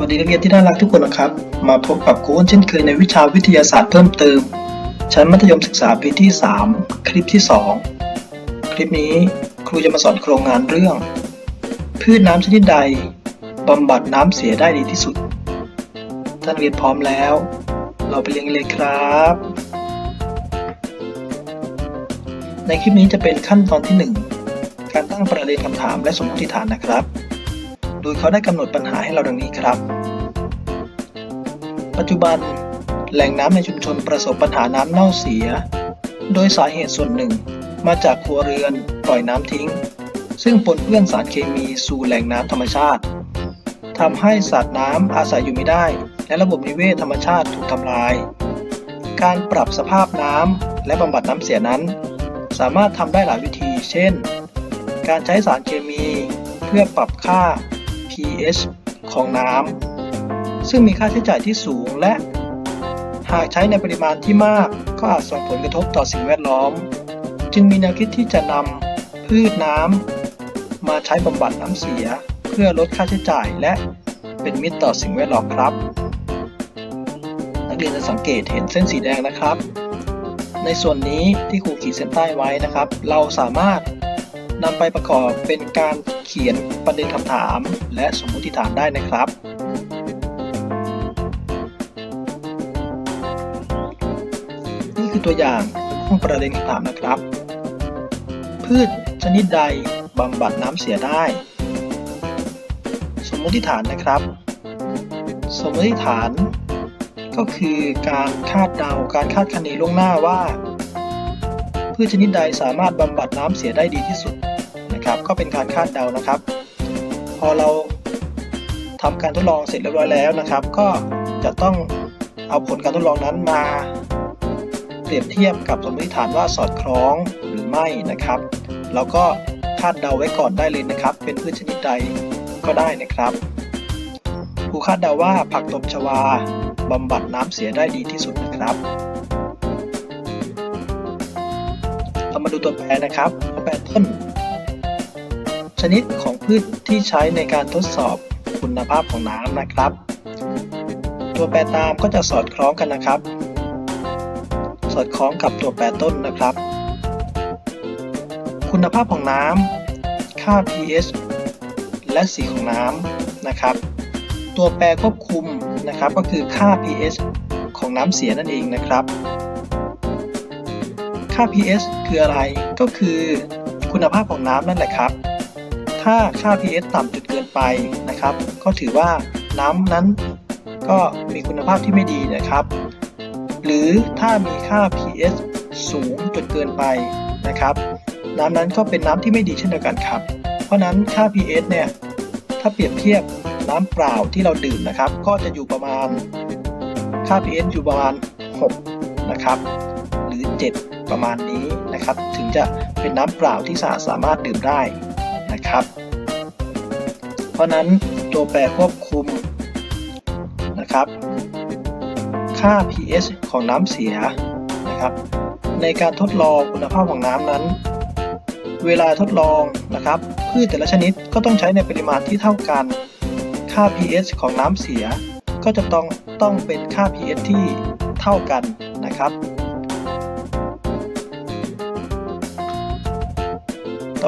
วัสดีนักเรียนที่น่ารักทุกคนนะครับ มาพบกับครูอ้นเช่นเคยในวิชาวิทยาศาสตร์เพิ่มเติม ชั้นมัธยมศึกษาปีที่ 3 คลิปที่ 2 คลิปนี้ครูจะมาสอนโครงงานเรื่อง พืชน้ำชนิดใดบำบัดน้ำเสียได้ดีที่สุด ท่านเรียนพร้อมแล้ว เราไปเรียนกันเลยครับ ในคลิปนี้จะเป็นขั้นตอนที่ 1 การตั้งประเด็นคำถามและสมมติฐานนะครับ ดยเขาได้กำหนดปัญหาให้เราดังนี้ครับ ปัจจุบันแหล่งน้ำในชุมชนประสบปัญหาน้ำเน่าเสีย โดยสาเหตุส่วนหนึ่งมาจากครัวเรือนปล่อยน้ำทิ้ง ซึ่งปนเปื้อนสารเคมีสู่แหล่งน้ำธรรมชาติทำให้สัตว์น้ำอาศัยอยู่ไม่ได้ และระบบนิเวศธรรมชาติถูกทำลาย การปรับสภาพน้ำและบำบัดน้ำเสียนั้น สามารถทำได้หลายวิธี เช่น การใช้สารเคมีเพื่อปรับค่า pH ของน้ำซึ่งมีค่าใช้จ่ายที่สูงและ หากใช้ในปริมาณที่มากก็อาจส่งผลกระทบต่อสิ่งแวดล้อม จึงมีแนวคิดที่จะนำพืชน้ำมาใช้บำบัดน้ำเสีย เพื่อลดค่าใช้จ่ายและเป็นมิตรต่อสิ่งแวดล้อมครับ นักเรียนจะสังเกตเห็นเส้นสีแดงนะครับ ในส่วนนี้ที่ครูขีดเส้นใต้ไว้นะครับ เราสามารถ นำไปประกอบเป็นการเขียนประเด็นคำถาม และสมมติฐานได้นะครับ นี่คือตัวอย่างของประเด็นคำถามนะครับ พืชชนิดใดบำบัดน้ำเสียได้ สมมติฐานนะครับ สมมติฐาน ก็คือการคาดเดาการคาดคะเนล่วงหน้าว่า พืชชนิดใดสามารถบำบัดน้ำเสียได้ดีที่สุดนะครับ ก็เป็นการคาดเดานะครับ พอเราทำการทดลองเสร็จเรียบร้อยแล้วนะครับ ก็จะต้องเอาผลการทดลองนั้นมาเปรียบเทียบกับสมมติฐานว่าสอดคล้องหรือไม่นะครับ แล้วก็คาดเดาไว้ก่อนได้เลยนะครับ เป็นพืชชนิดใดก็ได้นะครับผู้คาดเดาว่าผักตบชวาบำบัดน้ำเสียได้ดีที่สุดนะครับ เรามาดูตัวแปรนะครับตัวแปรต้น ชนิดของพืชที่ใช้ในการทดสอบคุณภาพของน้ำนะครับ ตัวแปรตามก็จะสอดคล้องกันนะครับ สอดคล้องกับตัวแปรต้นนะครับ คุณภาพของน้ำค่า pH และสีของน้ำนะครับ ตัวแปรควบคุมนะครับก็คือค่า pH ของน้ำเสียนั่นเองนะครับ ค่า pH คืออะไร ก็คือคุณภาพของน้ำนั่นแหละครับ ถ้าค่า pH ต่ำจนเกินไปนะครับ ก็ถือว่าน้ำนั้นก็มีคุณภาพที่ไม่ดีนะครับ หรือถ้ามีค่า pH สูงจนเกินไปนะครับ น้ำนั้นก็เป็นน้ำที่ไม่ดีเช่นเดียวกันครับ เพราะนั้นค่า pH เนี่ยถ้าเปรียบเทียบน้ำเปล่าที่เราดื่มนะครับ ก็จะอยู่ประมาณค่า pH อยู่ประมาณ 6 นะครับ หรือ 7 ประมาณนี้นะครับ ถึงจะเป็นน้ำเปล่าที่สะอาดสามารถดื่มได้นะครับ เพราะนั้นตัวแปรควบคุมนะครับ ค่า pH ของน้ำเสียนะครับ ในการทดลองคุณภาพของน้ำนั้น เวลาทดลองนะครับพืชแต่ละชนิดก็ต้องใช้ในปริมาณที่เท่ากัน ค่า pH ของน้ำเสียก็จะต้องต้องเป็นค่า pH ที่เท่ากันนะครับ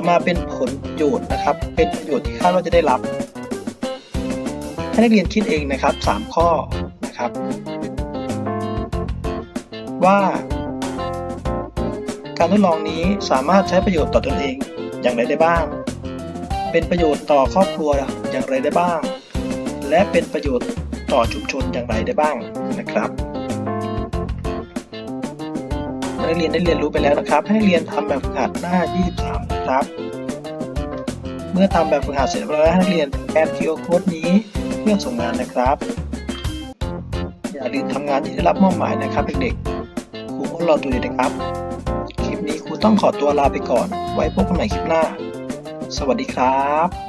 ต่อมาเป็นผลประโยชน์นะครับ เป็นประโยชน์ที่คาดว่าจะได้รับ ให้นักเรียนคิดเองนะครับ 3 ข้อนะครับ ว่าการทดลองนี้สามารถใช้ประโยชน์ต่อตนเองอย่างไรได้บ้าง เป็นประโยชน์ต่อครอบครัวอย่างไรได้บ้าง และเป็นประโยชน์ต่อชุมชนอย่างไรได้บ้างนะครับนักเรียนได้เรียนรู้ไปแล้วนะครับ ให้เรียนทำแบบฝึกหัดหน้า 23 นะครับ เมื่อทำแบบฝึกหัดเสร็จแล้วให้นักเรียนแอน QR code นี้เพื่อส่งงานนะครับ อย่าลืมทำงานที่ได้รับมอบหมายนะครับเด็กๆครูก็รอดูเลยนะครับ คลิปนี้ครูต้องขอตัวลาไปก่อน ไว้พบกันใหม่คลิปหน้า สวัสดีครับ